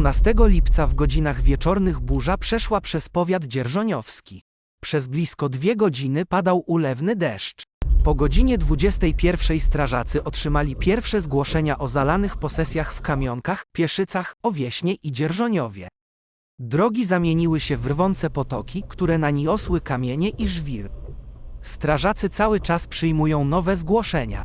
12 lipca w godzinach wieczornych burza przeszła przez powiat dzierżoniowski. Przez blisko dwie godziny padał ulewny deszcz. Po godzinie 21 strażacy otrzymali pierwsze zgłoszenia o zalanych posesjach w Kamionkach, Pieszycach, Owieśnie i Dzierżoniowie. Drogi zamieniły się w rwące potoki, które naniosły kamienie i żwir. Strażacy cały czas przyjmują nowe zgłoszenia.